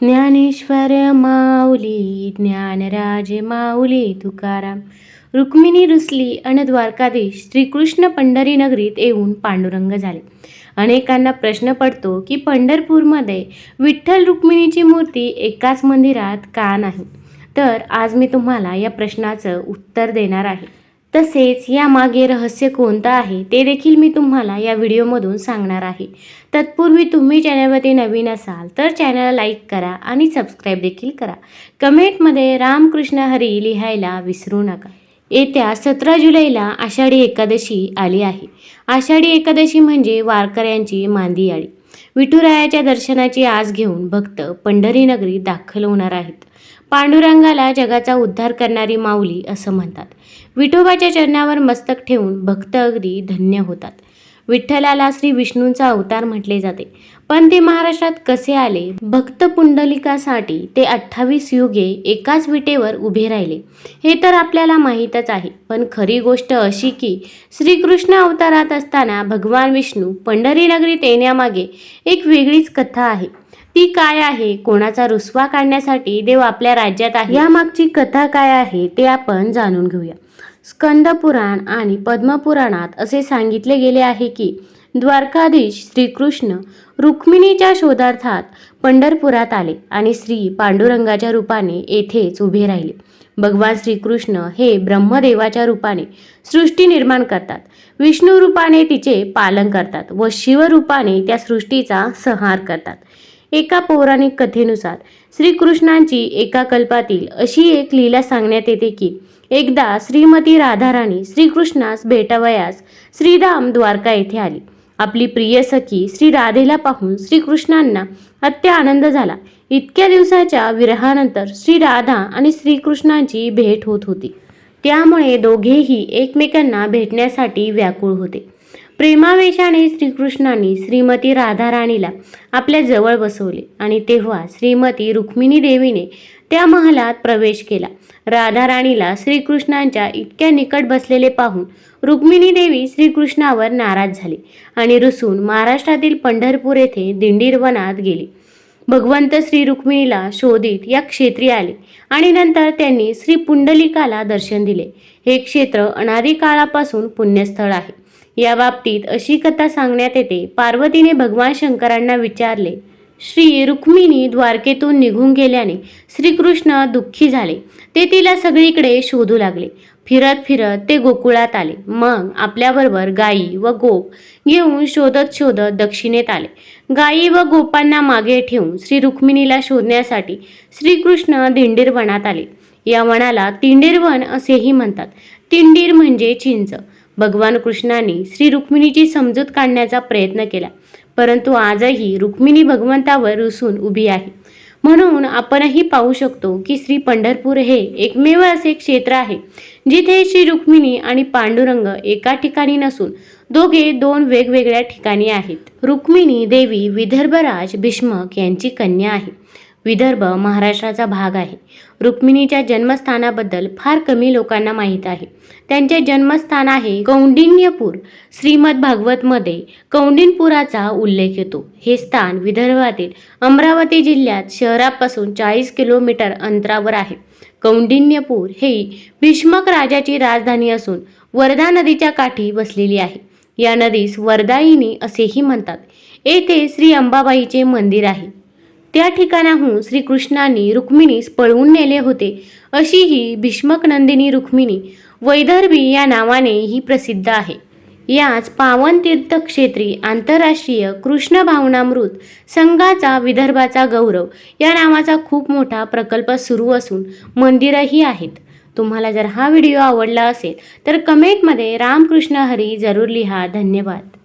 ज्ञानेश्वर माऊली ज्ञानराज माऊली तुकाराम रुक्मिणी रुसली अन द्वारकाधीश श्रीकृष्ण पंढरी नगरीत येऊन पांडुरंग झाले अनेकांना प्रश्न पडतो की पंढरपूरमध्ये विठ्ठल रुक्मिणीची मूर्ती एकाच मंदिरात का नाही तर आज मी तुम्हाला या प्रश्नाचं उत्तर देणार आहे तसेच यामागे रहस्य कोणतं आहे ते देखील मी तुम्हाला या व्हिडिओमधून सांगणार आहे. तत्पूर्वी तुम्ही चॅनलवरती नवीन असाल तर चॅनलला लाईक करा आणि सबस्क्राईब देखील करा. कमेंटमध्ये रामकृष्ण हरी लिहायला विसरू नका. येत्या सतरा जुलैला आषाढी एकादशी आली आहे. आषाढी एकादशी म्हणजे वारकऱ्यांची मांदी आळी. विठुरायाच्या दर्शनाची आस घेऊन भक्त पंढरीनगरी दाखल होणार आहेत. पांडुरंगाला जगाचा उद्धार करणारी माऊली असं म्हणतात. विठोबाच्या चरणावर मस्तक ठेवून भक्त अगदी धन्य होतात. विठ्ठलाला श्री विष्णूंचा अवतार म्हटले जाते. पण ते महाराष्ट्रात कसे आले? भक्त पुंडलिकासाठी ते अठ्ठावीस युगे एकाच विटेवर उभे राहिले. हे तर आपल्याला माहीतच आहे. पण खरी गोष्ट अशी की श्रीकृष्ण अवतारात असताना भगवान विष्णू पंढरी नगरीत येण्यामागे एक वेगळीच कथा आहे. ती काय आहे? कोणाचा रुसवा काढण्यासाठी देव आपल्या राज्यात आहे. यामागची कथा काय आहे ते आपण जाणून घेऊया. स्कंदपुराण आणि पद्मपुराणात असे सांगितले गेले आहे की द्वारकाधीश श्रीकृष्ण रुक्मिणीच्या शोधार्थात पंढरपुरात आले आणि श्री पांडुरंगाच्या रूपाने येथेच उभे राहिले. भगवान श्रीकृष्ण हे ब्रह्मदेवाच्या रूपाने सृष्टी निर्माण करतात. विष्णू रूपाने तिचे पालन करतात व शिवरूपाने त्या सृष्टीचा संहार करतात. एका पौराणिक कथेनुसार श्रीकृष्णांची एका कल्पातील अशी एक लीला सांगण्यात येते की एकदा श्रीमती राधाराणी श्रीकृष्णास भेटावयास श्रीराम द्वारका येथे आली. आपली प्रिय सखी श्री राधेला पाहून श्रीकृष्णांना अत्य आनंद झाला. इतक्या दिवसाच्या विरहानंतर श्री राधा आणि श्रीकृष्णांची भेट होत होती. त्यामुळे दोघेही एकमेकांना भेटण्यासाठी व्याकुळ होते. प्रेमावेशाने श्रीकृष्णांनी श्रीमती राधाराणीला आपल्या जवळ बसवले आणि तेव्हा श्रीमती रुक्मिणी देवीने त्या महालात प्रवेश केला. राधाराणीला श्रीकृष्णांच्या इतक्या निकट बसलेले पाहून रुक्मिणी देवी श्रीकृष्णावर नाराज झाली आणि रुसून महाराष्ट्रातील पंढरपूर येथे दिंडीरवनात गेली. भगवंत श्री रुक्मिणीला शोधित या क्षेत्री आले आणि नंतर त्यांनी श्री पुंडलिकाला दर्शन दिले. हे क्षेत्र अनादी काळापासून पुण्यस्थळ आहे. या बाबतीत अशी कथा सांगण्यात येते. पार्वतीने भगवान शंकरांना विचारले श्री रुक्मिणी द्वारकेतून निघून गेल्याने श्रीकृष्ण दुःखी झाले. ते तिला सगळीकडे शोधू लागले. फिरत फिरत ते गोकुळात आले. मग आपल्याबरोबर गायी व गोप घेऊन शोधत शोधत दक्षिणेत आले. गायी व गोपांना मागे ठेवून श्री रुक्मिणीला शोधण्यासाठी श्रीकृष्ण दिंडीर वनात आले. या वनाला तिंडीरवन असेही म्हणतात. तिंडीर म्हणजे चिंच. भगवान कृष्णाने श्री रुक्मिणीची समजूत काढण्याचा प्रयत्न केला. परंतु आजही रुक्मिणी भगवंतावर रुसून उभी आहे. म्हणून आपणही पाहू शकतो की श्री पंढरपूर हे एकमेव असे क्षेत्र आहे जिथे श्री रुक्मिणी आणि पांडुरंग एका ठिकाणी नसून दोघे दोन वेगवेगळ्या ठिकाणी आहेत. रुक्मिणी देवी विदर्भराज भीष्मक यांची कन्या आहे. विदर्भ महाराष्ट्राचा भाग आहे. रुक्मिणीच्या जन्मस्थानाबद्दल फार कमी लोकांना माहीत आहे. त्यांचे जन्मस्थान आहे कौंडिन्यपूर श्रीमद भागवतमध्ये कौंडिनपुराचा उल्लेख येतो. हे स्थान विदर्भातील अमरावती जिल्ह्यात शहरापासून चाळीस किलोमीटर अंतरावर आहे. कौंडिन्यपूर हे भीष्मक राजाची राजधानी असून वर्धा नदीच्या काठी बसलेली आहे. या नदीस वर्दायिनी असेही म्हणतात. येथे श्री अंबाबाईचे मंदिर आहे. त्या ठिकाणाहून श्रीकृष्णांनी रुक्मिणीस पळवून नेले होते. अशी ही भीष्मक नंदिनी रुक्मिणी वैदर्भी या नावाने ही प्रसिद्ध आहे. याच पावन तीर्थक्षेत्री आंतरराष्ट्रीय कृष्ण भावनामृत संघाचा विदर्भाचा गौरव या नावाचा खूप मोठा प्रकल्प सुरू असून मंदिरही आहेत. तुम्हाला जर हा व्हिडिओ आवडला असेल तर कमेंटमध्ये रामकृष्ण हरी जरूर लिहा. धन्यवाद.